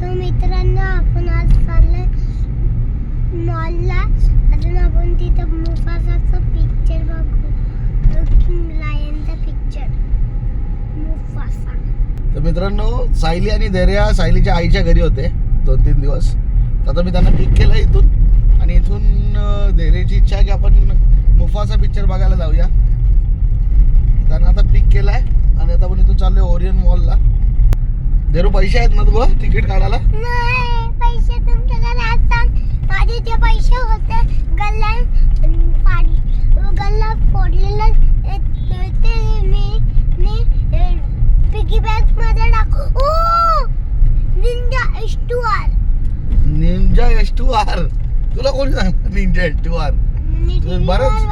तर मित्रांनो आपण आज चाललोय मॉलला अजून आपण तिथं मुफासाचं पिक्चर बघू. किंग लायनचा पिक्चर मुफासा. तर मित्रांनो सायली आणि धैर्या सायलीच्या आईच्या घरी होते दोन तीन दिवस. तर आता मी त्यांना पिक केलं इथून. आणि इथून धैर्याची इच्छा आहे की आपण मुफाचा पिक्चर बघायला जाऊया. त्यांना आता पिक केलाय. आणि आता आपण इथून चाललोय ओरियन मॉलला धैरू पैसे आहेत ना तुला? तिकीट काढायला? नाही पैसे तुमच्याकडे असतात. ते पैसे होते गल्ला फाडी गल्ला फोडलेला ते ते मी मी पिगी मध्ये टाकू. Ninja two R ninja S two R तुला कोणी सांग निंजा एस टू आर बरंच-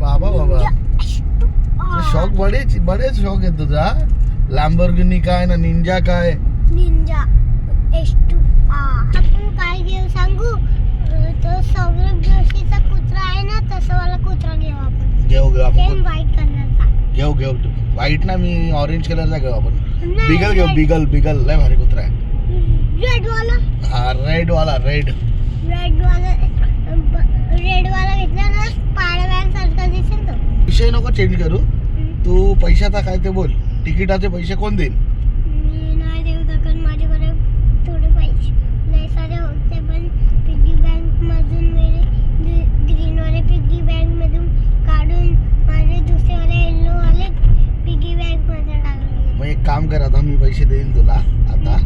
बाबा बाबा. शौक बडेच बडेच शौक आहे तुझा. लॅम्बोर्गिनी काय ना निंजा काय? निंजा एच टू आर आपण काय घेऊ सांगू? तो सौरभ जोशीचा कुत्रा आहे ना तसं वाला कुत्रा घेऊ आपण. घेऊ घेऊ आपण सेम व्हाईट कलरचा घेऊ घेऊ. व्हाईट ना मी ऑरेंज कलरचा घेऊ आपण. नाही, बिगल घेऊ red- बिगल बिगल लय भारी कुत्रा आहे. रेड वाला. हा रेड वाला रेड रेड वाला. रेड वाला घेतला ना स्पायडरमॅन सारखा दिसेल तो. विषय नको चेंज करू. तू पैशाचा काय ते बोल. तिकिटाचे पैसे कोण देईल? मी नाही देऊ शकत. माझ्याकडे थोडे पैसे. लय सारे होते पण पिग्गी बँक मधून मेरे ग्रीन वाले पिग्गी बँक मधून काढून माझे दुसरेवाले येल्लो वाले पिग्गी बँकमध्ये टाकले. मग एक काम कर आता मी पैसे देईल तुला. आता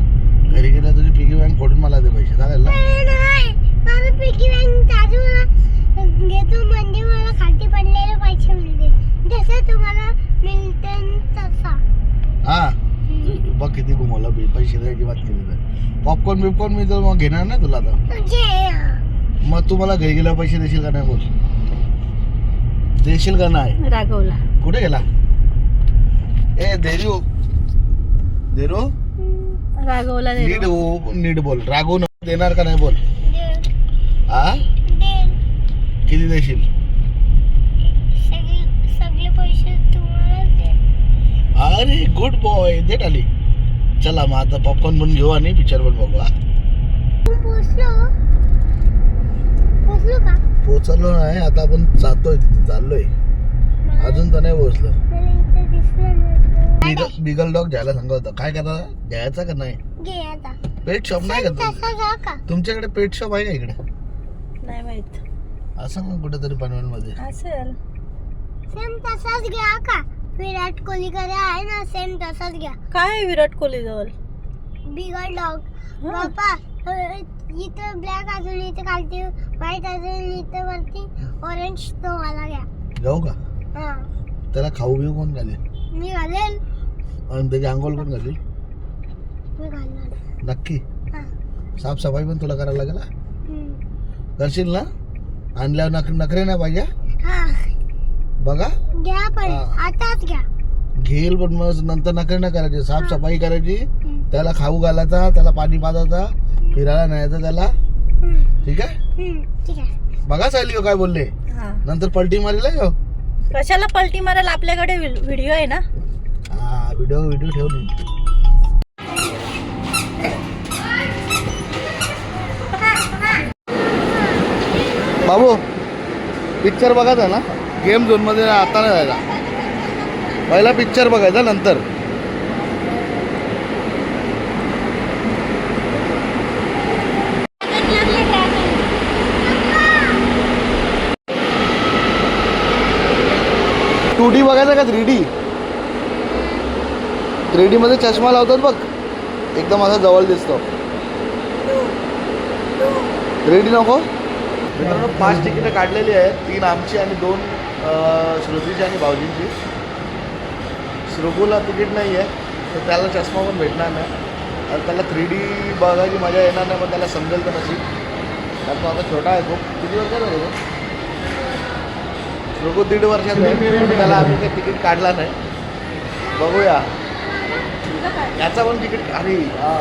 घरी गेल्या तुझी पिगी बँक फोडून मला दे पैसे. चालेल ना? नाही, नाही. माझं पिग्गी बँक चालू घेतो म्हणजे मला खाली पडलेले पैसे मिळते जसं तुम्हाला मिळते तसा. हा. बघ किती घुमवलं बी पैसे द्यायची बात केली तर पॉपकॉर्न बिपकॉर्न मी तर मग घेणार नाही तुला आता. म्हणजे? मग तू मला घरी गेल्यावर पैसे देशील का नाही बोल. देशील का नाही? रागवला. कुठे गेला? ए देरू. देरू? रागवला नीट नीट बोल. रागवून देणार का नाही बोल? हा किती देशील सगळे सगळे पैसे तुम्हालाच दे अरे गुड बॉय देत आली चला मग आता पॉपकॉर्न पण घेऊ आणि पिक्चर पण बघू पोचलो. पोचलो का? पोचलो नाही आता आपण जातोय तिथे चाललोय. अजून तर नाही पोहोचलो. बिगल बिगल डॉग घ्यायला सांगत होता. काय करा घ्यायचा का नाही? पेट शॉप नाही का तुमच्याकडे पेट शॉप आहे का इकडे? नाही माहीत. असं मग कुठेतरी पनवेल मध्ये. असेल. सेम तसाच घ्या का? विराट कोहलीकडे आहे ना सेम तसाच घ्या. काय आहे विराट कोहली जवळ बिगर डॉग हा. बापा अ, इथं ब्लॅक अजून इथं खालती व्हाईट अजून इथं वरती ऑरेंज तो मला घ्या. जाऊ का? हा. त्याला खाऊ बिऊ कोण घालेल? मी घालेल. आणि त्याची आंघोळ कोण घालेल? मी घालणार. नक्की. हा. साफसफाई पण तुला करायला लागेल हा? हम्म. करशील ना? आणल्यावर नक नखरे नाही पाहिजे हा? बघा. घ्या पण हा. आताच घ्या. घेईल पण मग नंतर नखरे नाही करायचे. साफसफाई करायची. त्याला खाऊ घालायचा त्याला पाणी पाजायचा फिरायला न्यायचं त्याला. हम्म. ठीक आहे? हम्म. ठीक आहे. बघा हो काय बोलले. हा. नंतर पलटी मारेल हो कशाला पलटी मारायला? आपल्याकडे व्हिडिओ आहे ना? हा व्हिडिओ व्हिडिओ ठेवली बाबू पिक्चर बघायचा ना गेम झोनमध्ये आता नाही जायचा पहिला पिक्चर बघायचा नंतर. टू डी बघायचा का थ्री डी थ्री डी मध्ये चष्मा लावतात बघ. एकदम असा जवळ दिसतो. थ्री डी नको? मित्रांनो पाच तिकीटं काढलेली आहेत. तीन आमची आणि दोन श्रुतीची आणि भाऊजींची. श्रुगूला तिकीट नाही आहे तर त्याला चष्मा पण भेटणार नाही. आणि त्याला थ्री डी बघायची मजा येणार नाही पण त्याला समजेल तर नशीब. कारण तो आता छोटा आहे खूप किती वर्षाचा आहे तो? श्रुगू दीड पण त्याला आम्ही काही तिकीट काढला नाही. बघूया. याचा पण तिकीट अरे हा.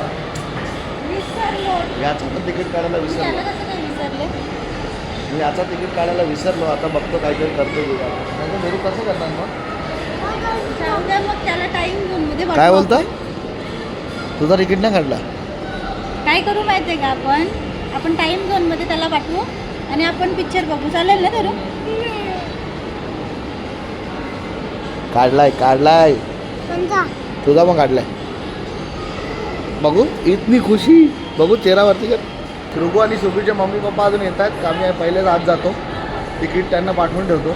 याचं पण तिकीट काढायला विसरलो? मी याचा तिकीट काढायला विसरलो आता बघतो काहीतरी करतो नाही मेरू कसं करणार मग? मग त्याला टाइममध्ये काय बोलता? तुझा तिकीट नाही काढला? काय करू माहिती आहे का आपण? आपण टाइम झोनमध्ये त्याला पाठवू आणि आपण पिक्चर बघू. चालेल ना धरू काढलाय काढलाय. तुझा पण काढलाय. बघू इतनी खुशी. बघू चेहरावरती कर. रुगू आणि सुबीचे मम्मी पप्पा अजून येत आहेत. आम्ही पहिलेच आज जातो. तिकीट त्यांना पाठवून ठेवतो.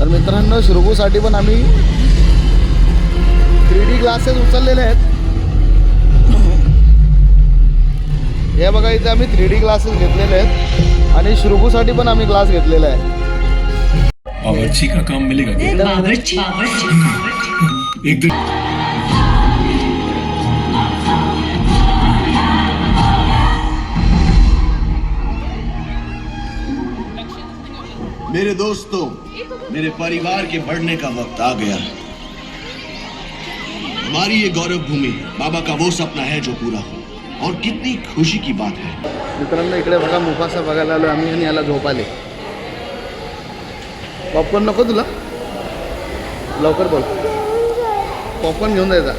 तर मित्रांनो श्रुगूसाठी पण आम्ही थ्री डी ग्लासेस उचललेले आहेत. हे बघा इथे आम्ही थ्री डी ग्लासेस घेतलेले आहेत. आणि श्रुगूसाठी पण आम्ही ग्लास घेतलेला आहे. एक मेरे दोस्तों, मेरे परिवार के बढ़ने का वक्त आ गया है। हमारी ये गौरव भूमि, बाबा का वो सपना है जो पूरा हो। और कितनी खुशी की बात है। मित्रांनो, इकडे बघा मुफासा बघायला आलो आम्ही आणि याला झोपाले. पॉपकॉर्न नको तुला? लवकर बोल. पॉपकॉर्न घेऊन जायचा.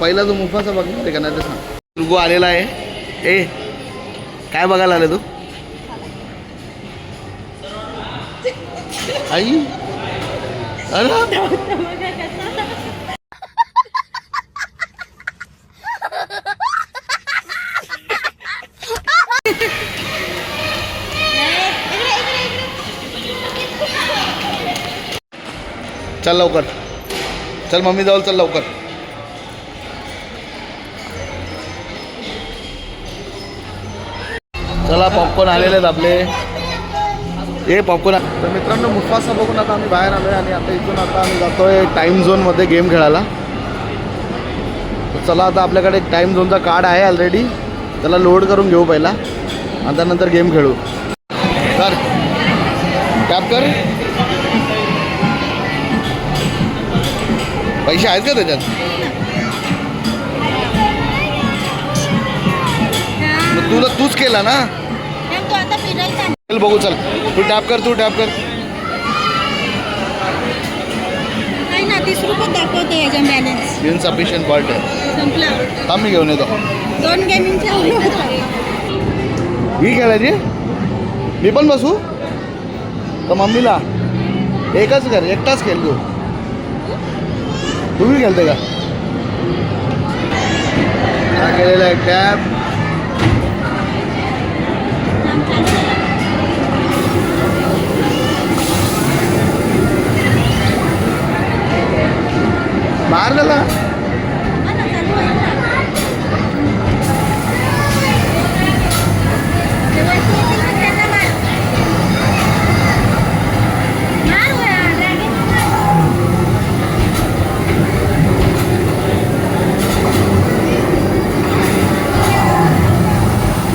पहिला तू मुफासा बघणार का नाही ते सांग रुगो आलेला आहे. ए काय बघायला आले तू? आई. अरे. चल लवकर. चल मम्मी जवळ चल लवकर. चला पॉपकॉर्न आलेले आहेत आपले. हे पॉपकॉर्न तर मित्रांनो मुफासा बघून आता आम्ही बाहेर आलो आहे आणि आता इथून आता आम्ही जातोय टाईम झोनमध्ये गेम खेळायला. चला आता आपल्याकडे एक टाईम झोनचा कार्ड आहे ऑलरेडी त्याला लोड करून घेऊ पहिला. आणि त्यानंतर गेम खेळू. कर. टॅप कर. पैसे आहेत का त्याच्यात? मग तुला तूच केला ना? तू आता फिरायला चल बघू चल. तू टॅप कर तू टॅप कर. इनसफिशियंट फॉल्ट आहे. थांब मी घेऊन येतो. दोन ही खेळायची? मी पण बसू? तर मम्मीला. एकच कर एकटाच खेळ तू तुम्ही खेळते का हा केलेला आहे टॅप बाहेर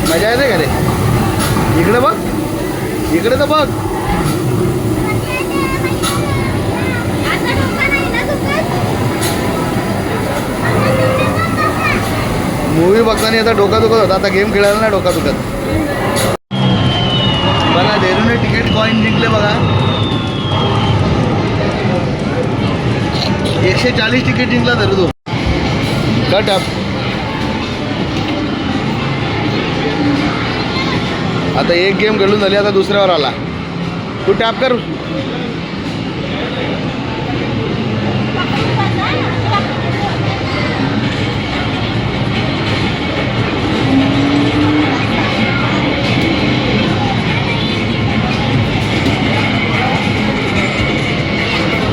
मजा येते का रे? इकडे बघ. इकडे तर बघ. मूवी बघताना आता डोका दुखत होता. आता गेम खेळायला नाही डोका दुखत. बघा देरूने तिकीट कॉईन जिंकले बघा. एकशे चाळीस तिकीट जिंकला धरू तो. कट अप आता एक गेम खेळून झाली आता दुसऱ्यावर आला. तू टॅप कर.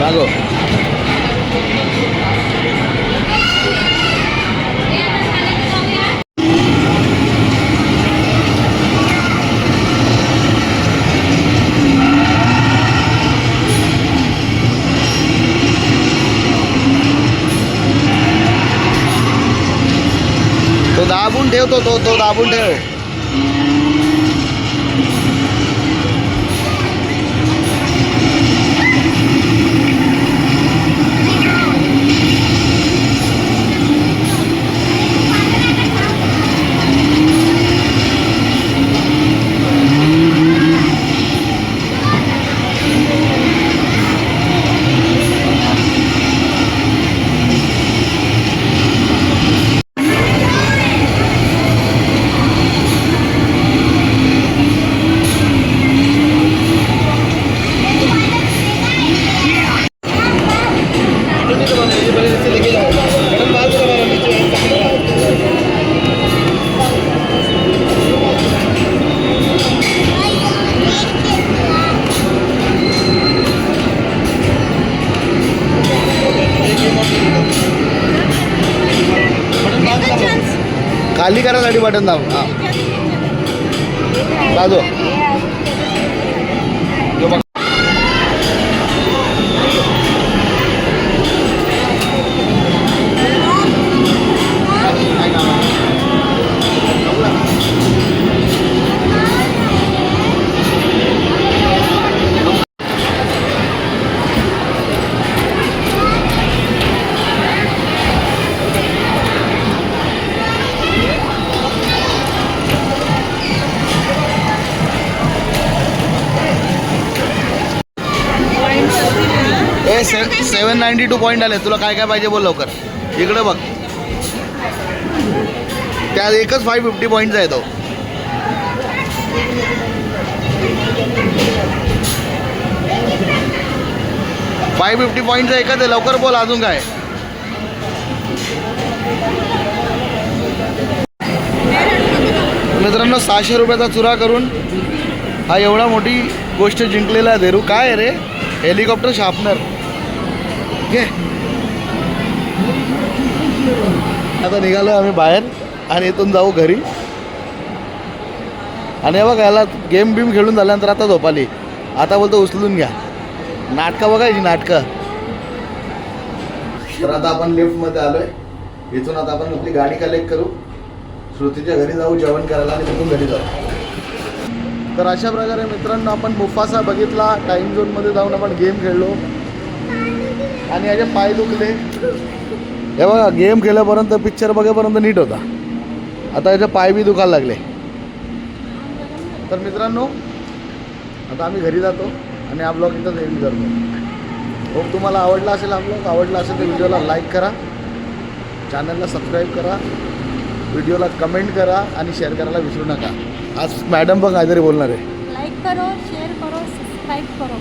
मागो दाबून ठेवतो तो तो दाबून ठेव. खाली करायसाठी बटन दाब हा से सेवन नाईन्टी टू पॉईंट आले. तुला काय काय पाहिजे बोल लवकर. इकडे बघ. त्यात एकच फाय फिफ्टी पॉईंटचा येतो फाय फिफ्टी पॉईंटचा एकच आहे. लवकर बोल अजून काय. मित्रांनो सहाशे रुपयाचा चुरा करून हा एवढा मोठी गोष्ट जिंकलेला आहे. देरू काय रे? हेलिकॉप्टर शार्पनर ओके आता निघालो आम्ही बाहेर आणि इथून जाऊ घरी. आणि बघ बघा याला गेम बिम खेळून झाल्यानंतर आता झोपाली. आता बोलतो उचलून घ्या. नाटकं बघायची नाटकं. तर आता आपण लिफ्टमध्ये आलोय. इथून आता आपण आपली गाडी कलेक्ट करू. श्रुतीच्या घरी जाऊ जेवण करायला आणि तिथून घरी जाऊ. तर अशा प्रकारे मित्रांनो आपण मुफासा बघितला. टाईम झोनमध्ये जाऊन आपण गेम खेळलो. आणि याचे पाय दुखले. हे बघा गेम खेळल्यापर्यंत पिक्चर बघेपर्यंत नीट होता. आता याचे पाय बी दुखायला लागले. तर मित्रांनो आता आम्ही घरी जातो आणि हा ब्लॉग इथंच एंड करतो. होप तुम्हाला आवडला असेल हा ब्लॉग आवडला असेल तर व्हिडिओला लाईक करा. चॅनलला सबस्क्राईब करा. व्हिडिओला कमेंट करा आणि शेअर करायला विसरू नका. आज मॅडम पण काहीतरी बोलणार आहे. लाईक करो शेअर करो सबस्क्राईब करो.